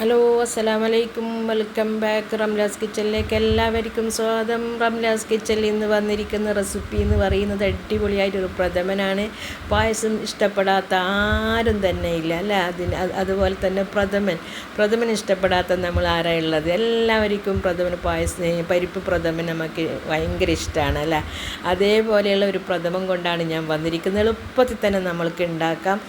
Hello അസ്സലാമു വലൈക്കും welcome back Ramla's കിച്ചണിലേക്ക് എല്ലാവർക്കും സ്വാഗതം. റംലാസ് കിച്ചണിൽ ഇന്ന് വന്നിരിക്കുന്ന റെസിപ്പി എന്ന് പറയുന്നത് അടിപൊളിയായിട്ടൊരു പ്രഥമനാണ്. പായസം ഇഷ്ടപ്പെടാത്ത ആരും തന്നെ ഇല്ല അല്ല? അതിന് അതുപോലെ തന്നെ പ്രഥമൻ. പ്രഥമൻ ഇഷ്ടപ്പെടാത്ത നമ്മൾ ആരാ ഉള്ളത്? എല്ലാവർക്കും പ്രഥമൻ പായസം പരിപ്പ് പ്രഥമൻ നമുക്ക് ഭയങ്കര ഇഷ്ടമാണ് അല്ല? അതേപോലെയുള്ള ഒരു പ്രഥമം കൊണ്ടാണ് ഞാൻ വന്നിരിക്കുന്നത്. എളുപ്പത്തിൽ തന്നെ നമ്മൾക്ക് ഉണ്ടാക്കാം.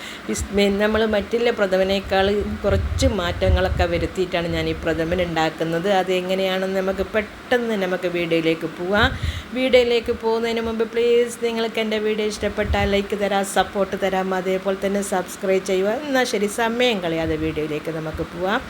നമ്മൾ മറ്റുള്ള പ്രഥമനേക്കാൾ കുറച്ച് മാറ്റങ്ങളൊക്കെ വരുത്തിയിട്ടാണ് ഞാൻ ഈ പ്രഥമൻ ഉണ്ടാക്കുന്നത്. അതെങ്ങനെയാണെന്ന് നമുക്ക് പെട്ടെന്ന് നമുക്ക് വീഡിയോയിലേക്ക് പോവാം. വീഡിയോയിലേക്ക് പോകുന്നതിന് മുമ്പ് പ്ലീസ് നിങ്ങൾക്ക് എന്റെ വീഡിയോ ഇഷ്ടപ്പെട്ടാൽ ലൈക്ക് തരാം സപ്പോർട്ട് തരാം. അതേപോലെ തന്നെ സബ്സ്ക്രൈബ് ചെയ്യുക. എന്നാൽ ശരി സമയം കളയാതെ വീഡിയോയിലേക്ക് നമുക്ക് പോവാം.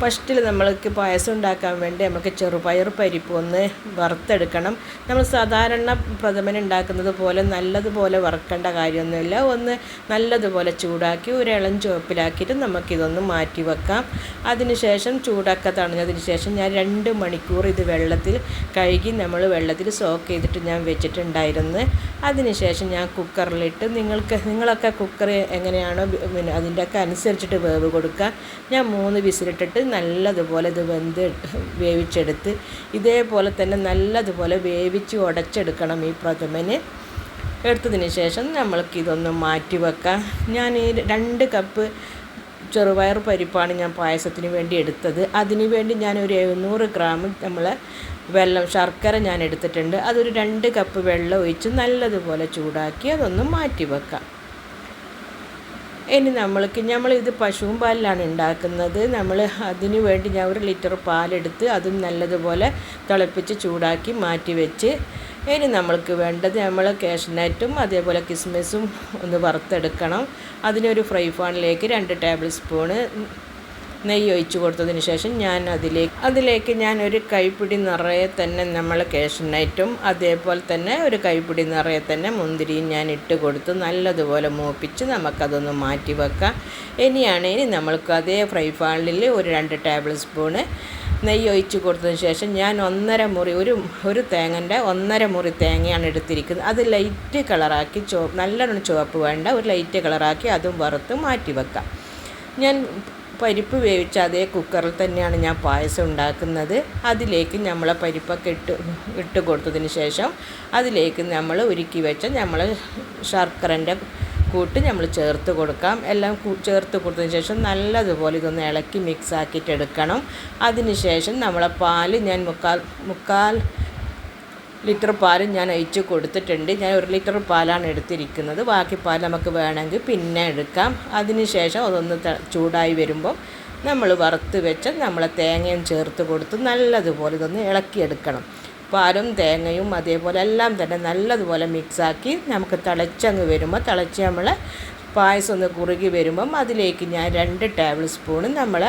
ഫസ്റ്റിൽ നമ്മൾക്ക് പായസം ഉണ്ടാക്കാൻ വേണ്ടി നമുക്ക് ചെറുപയർ പരിപ്പ് ഒന്ന് വറുത്തെടുക്കണം. നമ്മൾ സാധാരണ പ്രഥമൻ ഉണ്ടാക്കുന്നത് പോലെ നല്ലതുപോലെ വറുക്കേണ്ട കാര്യമൊന്നുമില്ല. ഒന്ന് നല്ലതുപോലെ ചൂടാക്കി ഒരു ചുവപ്പിലാക്കിയിട്ട് നമുക്കിതൊന്ന് മാറ്റി വെക്കാം. അതിനുശേഷം ചൂടാക്ക തണഞ്ഞതിന് ശേഷം ഞാൻ രണ്ട് മണിക്കൂർ ഇത് വെള്ളത്തിൽ കഴുകി നമ്മൾ വെള്ളത്തിൽ സോക്ക് ചെയ്തിട്ട് ഞാൻ വെച്ചിട്ടുണ്ടായിരുന്നു. അതിനുശേഷം ഞാൻ കുക്കറിലിട്ട് നിങ്ങൾക്ക് നിങ്ങളൊക്കെ കുക്കർ എങ്ങനെയാണോ അതിന്റെയൊക്കെ അനുസരിച്ചിട്ട് വേവ് കൊടുക്കുക. ഞാൻ മൂന്ന് വിസിലിട്ടിട്ട് നല്ലതുപോലെ ഇത് വെന്ത് വേവിച്ചെടുത്ത് ഇതേപോലെ തന്നെ നല്ലതുപോലെ വേവിച്ച് ഉടച്ചെടുക്കണം ഈ പ്രഥമന്. എടുത്തതിന് ശേഷം നമ്മൾക്കിതൊന്ന് മാറ്റി വെക്കാം. ഞാൻ ഈ രണ്ട് കപ്പ് ചെറുപയർ പരിപ്പാണ് ഞാൻ പായസത്തിന് വേണ്ടി എടുത്തത്. അതിന് വേണ്ടി ഞാൻ ഒരു എഴുന്നൂറ് ഗ്രാം നമ്മൾ വെള്ളം ശർക്കര ഞാൻ എടുത്തിട്ടുണ്ട്. അതൊരു രണ്ട് കപ്പ് വെള്ളം ഒഴിച്ച് നല്ലതുപോലെ ചൂടാക്കി അതൊന്ന് മാറ്റി വെക്കാം. ഇനി നമ്മൾക്ക് നമ്മൾ ഇത് പശുവും പാലിലാണ് ഉണ്ടാക്കുന്നത്. നമ്മൾ അതിന് വേണ്ടി ഞാൻ ഒരു ലിറ്റർ പാലെടുത്ത് അതും നല്ലതുപോലെ തിളപ്പിച്ച് ചൂടാക്കി മാറ്റി വെച്ച് ഇനി നമ്മൾക്ക് വേണ്ടത് നമ്മൾ കാഷ്നട്ടും അതേപോലെ കിസ്മിസും ഒന്ന് വറുത്തെടുക്കണം. അതിനൊരു ഫ്രൈ പാനിലേക്ക് രണ്ട് ടേബിൾ സ്പൂണ് നെയ്യ് ഒഴിച്ച് കൊടുത്തതിന് ശേഷം ഞാൻ അതിലേക്ക് അതിലേക്ക് ഞാൻ ഒരു കൈപ്പിടി നിറയെ തന്നെ നമ്മൾ കാഷ്നട്ടും അതേപോലെ തന്നെ ഒരു കൈപ്പിടി നിറയെ തന്നെ മുന്തിരിയും ഞാൻ ഇട്ട് കൊടുത്ത് നല്ലതുപോലെ മൂപ്പിച്ച് നമുക്കതൊന്ന് മാറ്റി വെക്കാം. ഇനിയാണ് ഇനി നമ്മൾക്ക് അതേ ഫ്രൈ പാനിൽ ഒരു രണ്ട് ടേബിൾ സ്പൂണ് നെയ്യ് ഒഴിച്ച് കൊടുത്തതിന് ശേഷം ഞാൻ ഒന്നര മുറി ഒരു ഒരു തേങ്ങന്റെ ഒന്നര മുറി തേങ്ങയാണ് എടുത്തിരിക്കുന്നത്. അത് ലൈറ്റ് കളറാക്കി ചോ നല്ലോണം ചുവപ്പ് വേണ്ട ഒരു ലൈറ്റ് കളറാക്കി അതും വറുത്ത് മാറ്റി വെക്കാം. ഞാൻ പരിപ്പ് വേവിച്ച അതേ കുക്കറിൽ തന്നെയാണ് ഞാൻ പായസം ഉണ്ടാക്കുന്നത്. അതിലേക്ക് നമ്മൾ പരിപ്പൊക്കെ ഇട്ട് ഇട്ട് കൊടുത്തതിന് ശേഷം അതിലേക്ക് നമ്മൾ ഉരുക്കി വെച്ച നമ്മൾ ശർക്കരന്റെ കൂട്ട് നമ്മൾ ചേർത്ത് കൊടുക്കാം. എല്ലാം ചേർത്ത് കൊടുത്തതിന് ശേഷം നല്ലതുപോലെ ഇതൊന്ന് ഇളക്കി മിക്സ് ആക്കിയിട്ട് എടുക്കണം. അതിന് ശേഷം നമ്മളെ പാൽ ഞാൻ മുക്കാൽ മുക്കാൽ ലിറ്റർ പാൽ ഞാൻ ഒഴിച്ച് കൊടുത്തിട്ടുണ്ട്. ഞാൻ ഒരു ലിറ്റർ പാലാണ് എടുത്തിരിക്കുന്നത്. ബാക്കി പാൽ നമുക്ക് വേണമെങ്കിൽ പിന്നെ എടുക്കാം. അതിന് ശേഷം അതൊന്ന് ചൂടായി വരുമ്പോൾ നമ്മൾ വറുത്ത് വെച്ച് നമ്മളെ തേങ്ങയും ചേർത്ത് കൊടുത്ത് നല്ലതുപോലെ ഇതൊന്ന് ഇളക്കിയെടുക്കണം. പാലും തേങ്ങയും അതേപോലെ എല്ലാം തന്നെ നല്ലതുപോലെ മിക്സാക്കി നമുക്ക് തിളച്ചങ്ങ് വരുമ്പോൾ തിളച്ച് നമ്മൾ പായസം ഒന്ന് കുറുകി വരുമ്പം അതിലേക്ക് ഞാൻ രണ്ട് ടേബിൾ സ്പൂൺ നമ്മൾ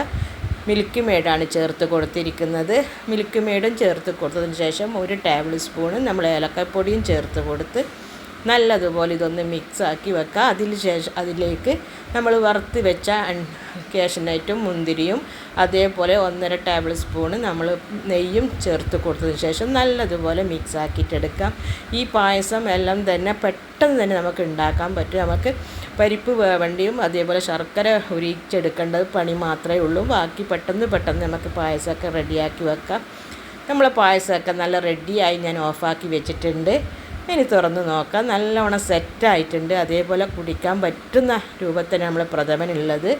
മിൽക്ക് മേഡാണ് ചേർത്ത് കൊടുത്തിരിക്കുന്നത്. മിൽക്ക് മേഡും ചേർത്ത് കൊടുത്തതിന് ശേഷം ഒരു ടേബിൾ സ്പൂണ് നമ്മൾ ഏലക്കപ്പൊടിയും ചേർത്ത് കൊടുത്ത് നല്ലതുപോലെ ഇതൊന്ന് മിക്സ് ആക്കി വെക്കുക. അതിന് ശേഷം അതിലേക്ക് നമ്മൾ വറുത്ത് വെച്ച ക്യാഷനൈറ്റും മുന്തിരിയും അതേപോലെ ഒന്നര ടേബിൾ സ്പൂണ് നമ്മൾ നെയ്യും ചേർത്ത് കൊടുത്തതിന് ശേഷം നല്ലതുപോലെ മിക്സ് ആക്കിയിട്ടെടുക്കാം ഈ പായസം എല്ലാം തന്നെ പെട്ടെന്ന് തന്നെ നമുക്ക് ഉണ്ടാക്കാൻ പറ്റും. നമുക്ക് പരിപ്പ് വേവണ്ടിയും അതേപോലെ ശർക്കര ഉരിച്ചെടുക്കേണ്ടത് പണി മാത്രമേ ഉള്ളൂ. ബാക്കി പെട്ടെന്ന് പെട്ടെന്ന് നമുക്ക് പായസമൊക്കെ റെഡിയാക്കി വെക്കാം. നമ്മളെ പായസമൊക്കെ നല്ല റെഡിയായി ഞാൻ ഓഫാക്കി വെച്ചിട്ടുണ്ട്. ഇനി തുറന്ന് നോക്കാം. നല്ലവണ്ണം സെറ്റായിട്ടുണ്ട് അതേപോലെ കുടിക്കാൻ പറ്റുന്ന രൂപത്തിൽ നമ്മൾ പ്രഥമനുള്ളത്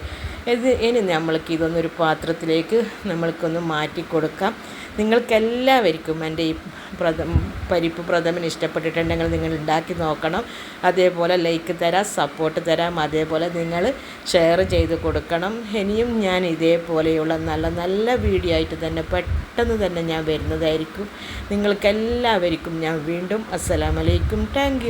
ഇത് ഇനി നമ്മൾക്ക് ഇതൊന്നൊരു പാത്രത്തിലേക്ക് നമ്മൾക്കൊന്ന് മാറ്റി കൊടുക്കാം. നിങ്ങൾക്കെല്ലാവർക്കും എന്റെ ഈ പ്രഥ പരിപ്പ് പ്രഥമൻ ഇഷ്ടപ്പെട്ടിട്ടുണ്ടെങ്കിൽ നിങ്ങൾ ഉണ്ടാക്കി നോക്കണം. അതേപോലെ ലൈക്ക് തരാം സപ്പോർട്ട് തരാം അതേപോലെ നിങ്ങൾ ഷെയർ ചെയ്ത് കൊടുക്കണം. ഇനിയും ഞാൻ ഇതേപോലെയുള്ള നല്ല നല്ല വീഡിയോ ആയിട്ട് തന്നെ പെട്ടെന്ന് തന്നെ ഞാൻ വരുന്നതായിരിക്കും. നിങ്ങൾക്കെല്ലാവർക്കും ഞാൻ വീണ്ടും അസ്സലാമലൈക്കും താങ്ക്